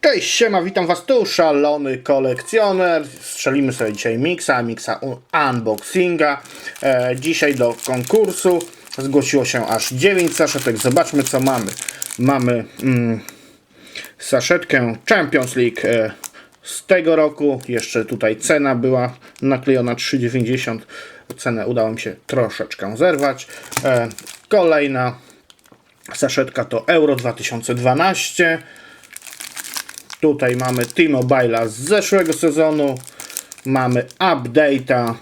Cześć, siema, witam was tu, szalony kolekcjoner. Strzelimy sobie dzisiaj mixa un- unboxinga. E, dzisiaj do konkursu zgłosiło się aż 9 saszetek. Zobaczmy co mamy. Mamy mm, saszetkę Champions League e, z tego roku. Jeszcze tutaj cena była naklejona 3,90. Cenę udało mi się troszeczkę zerwać. E, kolejna saszetka to Euro 2012. Tutaj mamy T-Mobile'a z zeszłego sezonu. Mamy update'a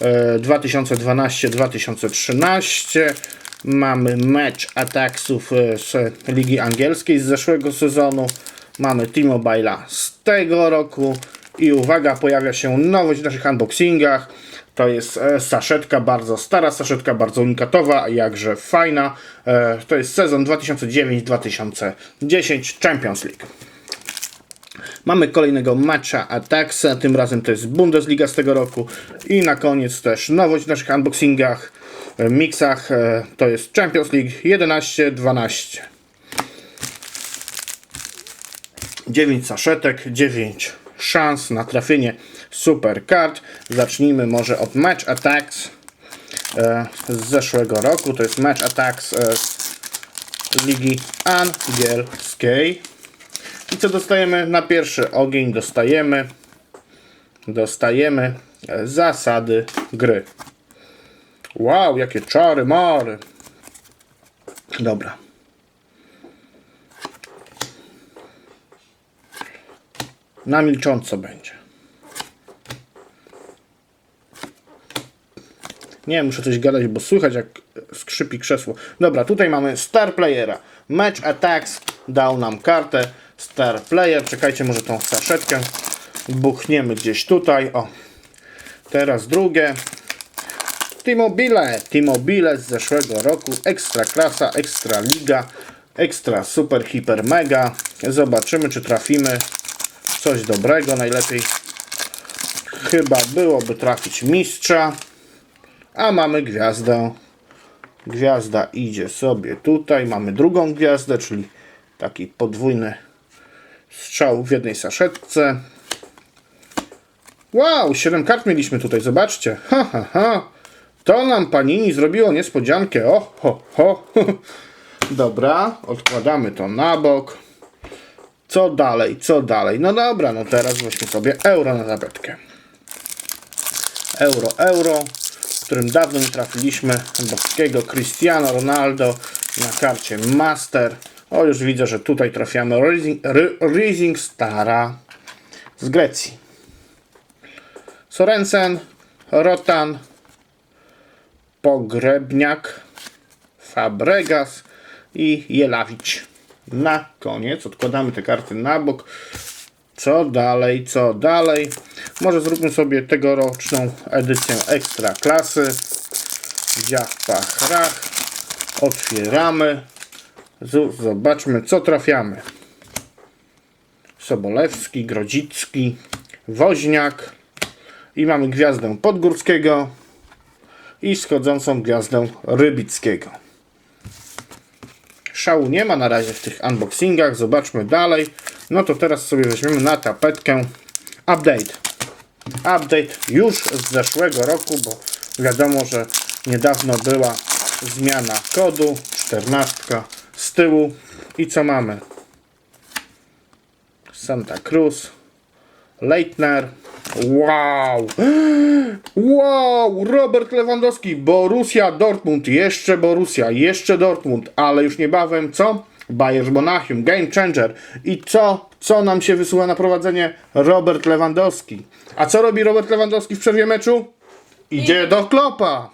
e, 2012-2013. Mamy mecz Attacksów e, z Ligi Angielskiej z zeszłego sezonu. Mamy T-Mobile'a z tego roku. I uwaga, pojawia się nowość w naszych unboxingach. To jest e, saszetka, bardzo stara saszetka, bardzo unikatowa, jakże fajna. E, To jest sezon 2009-2010 Champions League. Mamy kolejnego matcha Attaxa, tym razem to jest Bundesliga z tego roku. I na koniec też nowość w naszych unboxingach, e, mixach, e, to jest Champions League 11-12. 9 saszetek, 9 szans na trafienie super kart. Zacznijmy może od Match Attacks e, z zeszłego roku. To jest Match Attacks z Ligi Angielskiej. I co dostajemy? Na pierwszy ogień dostajemy dostajemy e, zasady gry. Wow, jakie czary mary. Dobra. Na milcząco będzie. Nie, muszę coś gadać, bo słychać jak skrzypi krzesło. Dobra, tutaj mamy Star Playera. Match Attacks dał nam kartę Star Player. Czekajcie, może tą saszetkę buchniemy gdzieś tutaj. O, teraz drugie. T-Mobile. T-Mobile z zeszłego roku. Ekstra klasa, ekstra liga, ekstra super, hiper, mega. Zobaczymy, czy trafimy coś dobrego. Najlepiej chyba byłoby trafić mistrza. A mamy gwiazdę. Gwiazda idzie sobie tutaj. Mamy drugą gwiazdę, czyli taki podwójny strzał w jednej saszetce. Wow, 7 kart mieliśmy tutaj, zobaczcie. Ha, ha, ha. To nam Panini zrobiło niespodziankę. O, ho, ho. Dobra, odkładamy to na bok. Co dalej, co dalej? No dobra, no teraz weźmy sobie euro na tapetkę. Euro, euro, w którym dawno nie trafiliśmy boskiego Cristiano Ronaldo na karcie Master. O, już widzę, że tutaj trafiamy Rising, Stara z Grecji. Sorensen, Rotan, Pogrebniak, Fabregas i Jelawicz. Na koniec odkładamy te karty na bok. Co dalej, co dalej? Może zróbmy sobie tegoroczną edycję ekstra klasy. Dziach, pach, rach. Otwieramy. Zobaczmy, co trafiamy. Sobolewski, Grodzicki, Woźniak. I mamy gwiazdę Podgórskiego i schodzącą gwiazdę Rybickiego. Szału nie ma na razie w tych unboxingach. Zobaczmy dalej. No to teraz sobie weźmiemy na tapetkę update. Update już z zeszłego roku, bo wiadomo, że niedawno była zmiana kodu. 14 z tyłu. I co mamy? Santa Cruz. Leitner. Wow! Wow! Robert Lewandowski, Borussia Dortmund, jeszcze Borussia, jeszcze Dortmund, ale już niebawem co? Bayern Monachium, Game Changer. I co? Co nam się wysuwa na prowadzenie? Robert Lewandowski. A co robi Robert Lewandowski w przerwie meczu? Idzie do Klopa.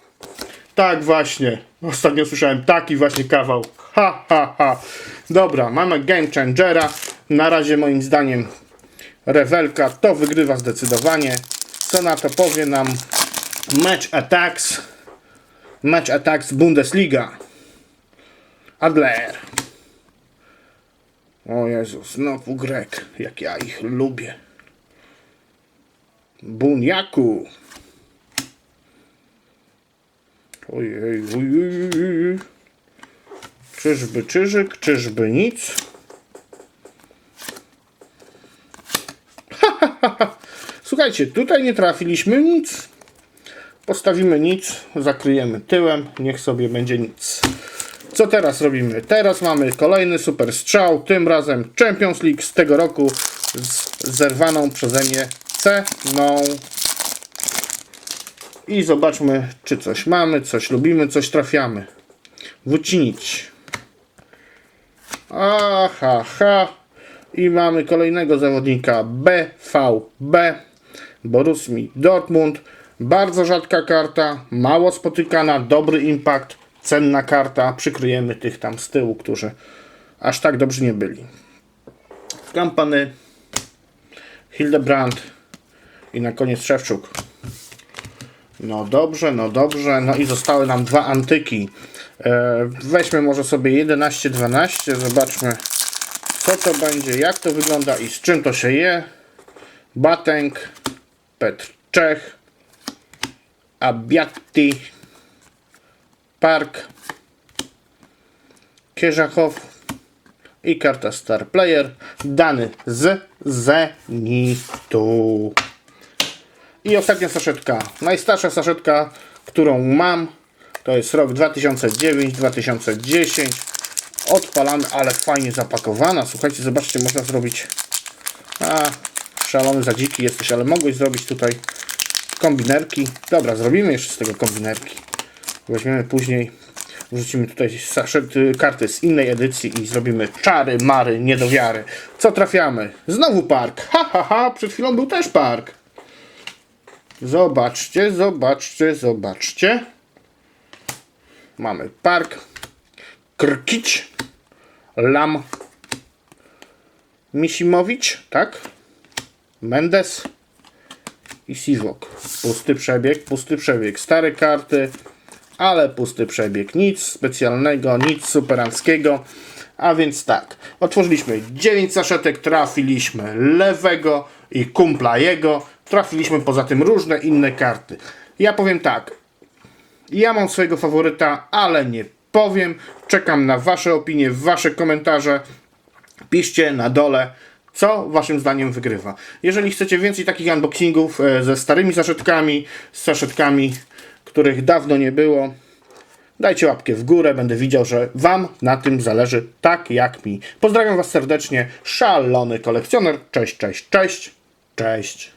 Tak właśnie. Ostatnio słyszałem taki właśnie kawał. Ha, ha, ha. Dobra, mamy Game Changera. Na razie moim zdaniem Rewelka to wygrywa zdecydowanie. Co na to powie nam Match Attacks. Match Attacks Bundesliga. Adler. O Jezu, znowu Grek. Jak ja ich lubię. Buniaku. Ojej, ojej. Czyżby czyżyk, czyżby nic? Słuchajcie, tutaj nie trafiliśmy nic. Postawimy nic, zakryjemy tyłem, niech sobie będzie nic. Co teraz robimy? Teraz mamy kolejny super strzał, tym razem Champions League z tego roku z zerwaną przeze mnie ceną. I zobaczmy, czy coś mamy, coś lubimy, coś trafiamy. Wycinić. Aha, ha. I mamy kolejnego zawodnika BVB. Borussii Dortmund. Bardzo rzadka karta, mało spotykana, dobry impact, cenna karta. Przykryjemy tych tam z tyłu, którzy aż tak dobrzy nie byli. Kampany, Hildebrand i na koniec Szewczuk. No dobrze, no dobrze. No i zostały nam dwa antyki. E, weźmy może sobie 11-12. Zobaczmy, co to będzie, jak to wygląda i z czym to się je. Batęk, Petr Czech, Abiatti, Park, Kierzachow i karta Star Player, dany z Zenitu. I ostatnia saszetka. Najstarsza saszetka, którą mam, to jest rok 2009-2010. Odpalamy, ale fajnie zapakowana. Słuchajcie, zobaczcie, można zrobić. A, szalony za dziki jesteś, ale mogłeś zrobić tutaj kombinerki. Dobra, zrobimy jeszcze z tego kombinerki. Weźmiemy później, wrzucimy tutaj saszety, karty z innej edycji i zrobimy czary, mary, niedowiary. Co trafiamy? Znowu park. Ha, ha, ha, przed chwilą był też park. Zobaczcie, zobaczcie, zobaczcie. Mamy park. Krkić. Lam. Misimowicz, tak? Mendes i Sivok. Pusty przebieg, pusty przebieg. Stare karty, ale pusty przebieg. Nic specjalnego, nic superanckiego. A więc tak, otworzyliśmy 9 saszetek, trafiliśmy lewego i kumpla jego. Trafiliśmy poza tym różne inne karty. Ja powiem tak, ja mam swojego faworyta, ale nie powiem. Czekam na Wasze opinie, Wasze komentarze. Piszcie na dole, co Waszym zdaniem wygrywa. Jeżeli chcecie więcej takich unboxingów e, ze starymi saszetkami, z saszetkami, których dawno nie było, dajcie łapkę w górę. Będę widział, że Wam na tym zależy tak jak mi. Pozdrawiam Was serdecznie. Szalony kolekcjoner. Cześć, cześć, cześć. Cześć.